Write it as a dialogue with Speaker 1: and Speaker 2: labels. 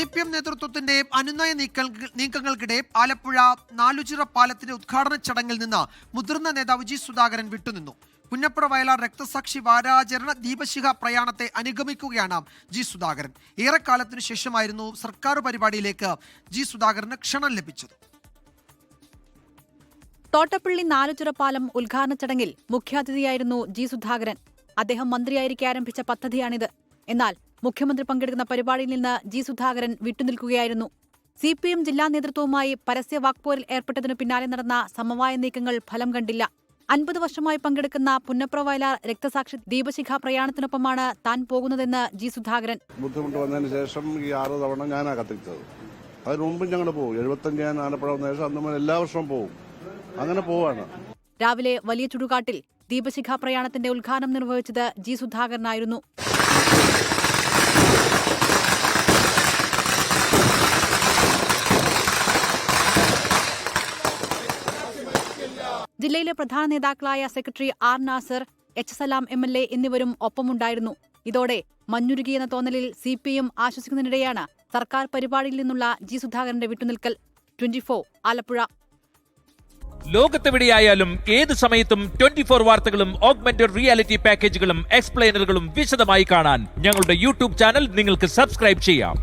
Speaker 1: C P M നേതൃത്വത്തിന്റെ അനുനയ നീക്ക നീക്കങ്ങൾക്കിടെ ആലപ്പുഴ നാലുചിറ പാലത്തിന്റെ ഉദ്ഘാടന ചടങ്ങിൽ നിന്ന് മുതിർന്ന നേതാവ് ജി സുധാകരൻ വിട്ടുനിന്നു. പുന്നപ്പുറ വയലാർ രക്തസാക്ഷി വാരാചരണ ദീപശിഖ പ്രയാണത്തെ അനുഗമിക്കുകയാണ് ജി സുധാകരൻ. ഏറെക്കാലത്തിനു ശേഷമായിരുന്നു സർക്കാർ പരിപാടിയിലേക്ക് ജി സുധാകരന് ക്ഷണം ലഭിച്ചത്.
Speaker 2: തോട്ടപ്പള്ളി നാലുചിറപ്പാലം ഉദ്ഘാടന ചടങ്ങിൽ മുഖ്യാതിഥിയായിരുന്നു ജി സുധാകരൻ. അദ്ദേഹം മന്ത്രിയായിരിക്കെ ആരംഭിച്ച പദ്ധതിയാണിത്. എന്നാൽ മുഖ്യമന്ത്രി പങ്കെടുക്കുന്ന പരിപാടിയിൽ നിന്ന് ജി സുധാകരൻ വിട്ടുനിൽക്കുകയായിരുന്നു. സി പി എം ജില്ലാ നേതൃത്വവുമായി പരസ്യ വാക്പോരിൽ ഏർപ്പെട്ടതിനു പിന്നാലെ നടന്ന സമവായ നീക്കങ്ങൾ ഫലം കണ്ടില്ല. അൻപത് വർഷമായി പങ്കെടുക്കുന്ന പുന്നപ്ര വയലാർ രക്തസാക്ഷി ദീപശിഖ പ്രയാണത്തിനൊപ്പമാണ് താൻ പോകുന്നതെന്ന് ജി സുധാകരൻ.
Speaker 3: ബുദ്ധിമുട്ട് വന്നതിന് ശേഷം ഈ ആറ് തവണ ഞാനാ കത്തിച്ചത്. അതിന് മുമ്പ് ഞങ്ങൾ പോകും. എഴുപത്തഞ്ച് ഞാൻ ആലപ്പുഴ വന്ന ശേഷം അന്ന് എല്ലാ വർഷവും പോകും. അങ്ങനെ പോവാണ്.
Speaker 2: രാവിലെ വലിയ ചുടുകാട്ടിൽ ദീപശിഖ പ്രയാണത്തിന്റെ ഉദ്ഘാടനം നിർവഹിച്ചത് ജി സുധാകരനായിരുന്നു. ജില്ലയിലെ പ്രധാന നേതാക്കളായ secretary R Nasar H Salam M L A എന്നിവരും ഒപ്പമുണ്ടായിരുന്നു. ഇതോടെ മഞ്ഞുരുകിയെന്ന തോന്നലിൽ സി പി എം ആശ്വസിക്കുന്നതിനിടെയാണ് സർക്കാർ പരിപാടിയിൽ നിന്നുള്ള ജി സുധാകരന്റെ വിട്ടുനിൽക്കൽ. Twenty four Alappuzha.
Speaker 4: ലോകത്തെവിടെയായാലും ഏത് സമയത്തും ട്വന്റി ഫോർ വാർത്തകളും ഓഗ്മെന്റഡ് റിയാലിറ്റി പാക്കേജുകളും എക്സ്പ്ലെയിനറുകളും വിശദമായി കാണാൻ ഞങ്ങളുടെ യൂട്യൂബ് ചാനൽ നിങ്ങൾക്ക് സബ്സ്ക്രൈബ് ചെയ്യാം.